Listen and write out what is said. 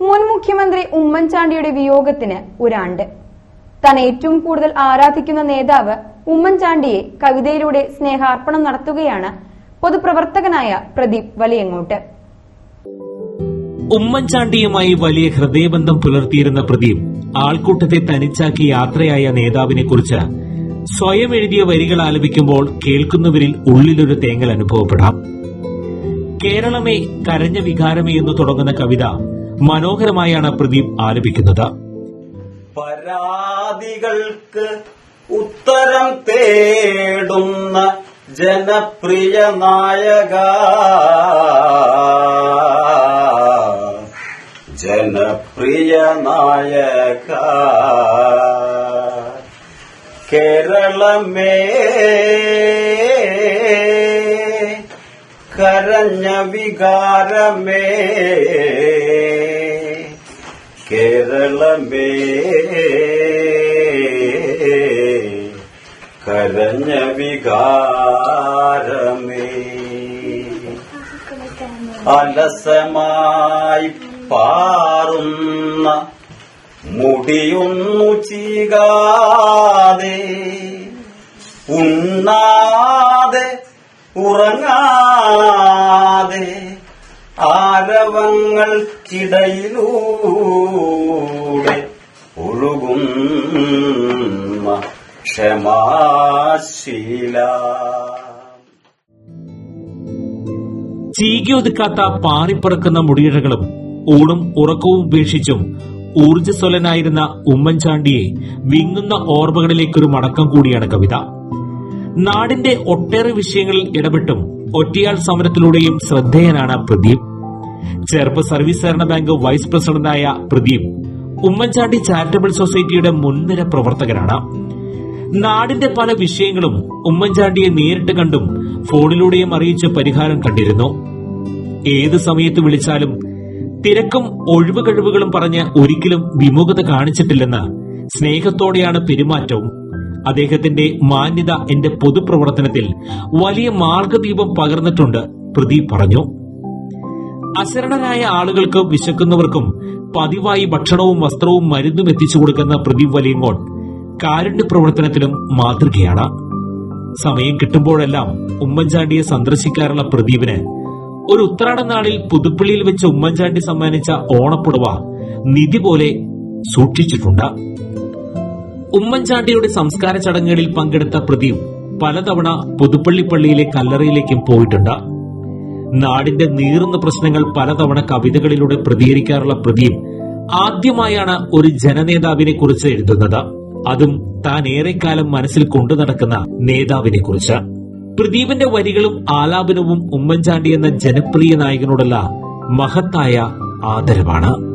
മുൻ മുഖ്യമന്ത്രി ഉമ്മൻചാണ്ടിയുടെ വിയോഗത്തിന് ഒരാണ്ട്. താൻ ഏറ്റവും കൂടുതൽ ആരാധിക്കുന്ന നേതാവ് ഉമ്മൻചാണ്ടിയെ കവിതയിലൂടെ സ്നേഹാർപ്പണം നടത്തുകയാണ് പൊതുപ്രവർത്തകനായ പ്രദീപ് വലിയങ്ങോട്ട്. ഉമ്മൻചാണ്ടിയുമായി വലിയ ഹൃദയബന്ധം പുലർത്തിയിരുന്ന പ്രദീപ് ആൾക്കൂട്ടത്തെ തനിച്ചാക്കി യാത്രയായ നേതാവിനെ കുറിച്ച് സ്വയം എഴുതിയ വരികൾ ആലപിക്കുമ്പോൾ കേൾക്കുന്നവരിൽ ഉള്ളിലൊരു തേങ്ങൽ അനുഭവപ്പെടാം. കേരളമേ കരഞ്ഞ വികാരമേ എന്ന് തുടങ്ങുന്ന കവിത മനോഹരമായാണ് പ്രദീപ് ആലപിക്കുന്നത്. പരാതികൾക്ക് ഉത്തരം തേടുന്ന ജനപ്രിയ നായക. ജനപ്രിയ നായക. കേരളമേ കരഞ്ഞ വികാരമേ. കേരളമേ കരഞ്ഞ വികാരമേ. അലസമായി പാറുന്ന മുടിയൊന്നു ചീകാതെ ഉണ്ണാതെ ഉറങ്ങാതെ ആരവങ്ങൾക്കിടയിലൂടെ ഒഴുകും ക്ഷമാശീല. ചീകിയൊതുക്കാത്ത പാറിപ്പറക്കുന്ന മുടിയിഴകളും ഊണും ഉറക്കവും ഉപേക്ഷിച്ചും ഊർജസ്വലനായിരുന്ന ഉമ്മൻചാണ്ടിയെ വിങ്ങുന്ന ഓർമ്മകളിലേക്കൊരു മടക്കം കൂടിയാണ് കവിത. നാടിന്റെ ഒട്ടേറെ വിഷയങ്ങളിൽ ഇടപെട്ടും ഒറ്റയാൾ സമരത്തിലൂടെയും ശ്രദ്ധേയനാണ് പ്രദീപ്. ചെറുപ്പ് സർവീസ് സഹകരണ ബാങ്ക് വൈസ് പ്രസിഡന്റായ പ്രദീപ് ഉമ്മൻചാണ്ടി ചാരിറ്റബിൾ സൊസൈറ്റിയുടെ മുൻനിര പ്രവർത്തകനാണ്. നാടിന്റെ പല വിഷയങ്ങളും ഉമ്മൻചാണ്ടിയെ നേരിട്ട് കണ്ടും ഫോണിലൂടെയും അറിയിച്ച് പരിഹാരം കണ്ടിരുന്നു. ഏത് സമയത്ത് വിളിച്ചാലും തിരക്കും ഒഴിവ് കഴിവുകളും പറഞ്ഞ് ഒരിക്കലും വിമുഖത കാണിച്ചിട്ടില്ലെന്ന് സ്നേഹത്തോടെയാണ് പെരുമാറ്റവും. അദ്ദേഹത്തിന്റെ മാന്യത എന്റെ പൊതുപ്രവർത്തനത്തിൽ വലിയ മാർഗദീപം പകർന്നിട്ടുണ്ട് പ്രദീപ് പറഞ്ഞു. അശരണരായ ആളുകൾക്ക് വിശക്കുന്നവർക്കും പതിവായി ഭക്ഷണവും വസ്ത്രവും മരുന്നും എത്തിച്ചു കൊടുക്കുന്ന പ്രദീപ് വലിയങ്ങോട്ട് കാരുണ്യ പ്രവർത്തനത്തിലും മാതൃകയാണ്. സമയം കിട്ടുമ്പോഴെല്ലാം ഉമ്മൻചാണ്ടിയെ സന്ദർശിക്കാറുള്ള പ്രദീപിന് ഒരു ഉത്രാട നാളിൽ പുതുപ്പള്ളിയിൽ വെച്ച് ഉമ്മൻചാണ്ടി സമ്മാനിച്ച ഓണപ്പുടവ നിധി പോലെ സൂക്ഷിച്ചിട്ടുണ്ട്. ഉമ്മൻചാണ്ടിയുടെ സംസ്കാര ചടങ്ങുകളിൽ പങ്കെടുത്ത പ്രദീപ് പലതവണ പുതുപ്പള്ളി പള്ളിയിലെ കല്ലറയിലേക്കും പോയിട്ടുണ്ട്. നാടിന്റെ നീറുന്ന പ്രശ്നങ്ങൾ പലതവണ കവിതകളിലൂടെ പ്രതികരിക്കാറുള്ള പ്രദീപ് ആദ്യമായാണ് ഒരു ജനനേതാവിനെ കുറിച്ച് എഴുതുന്നത്. അതും താൻ ഏറെക്കാലം മനസ്സിൽ കൊണ്ടു നടക്കുന്ന നേതാവിനെ കുറിച്ച്. പ്രദീപിന്റെ വരികളും ആലാപനവും ഉമ്മൻചാണ്ടി എന്ന ജനപ്രിയ നായകനോടുള്ള മഹത്തായ ആദരവാണ്.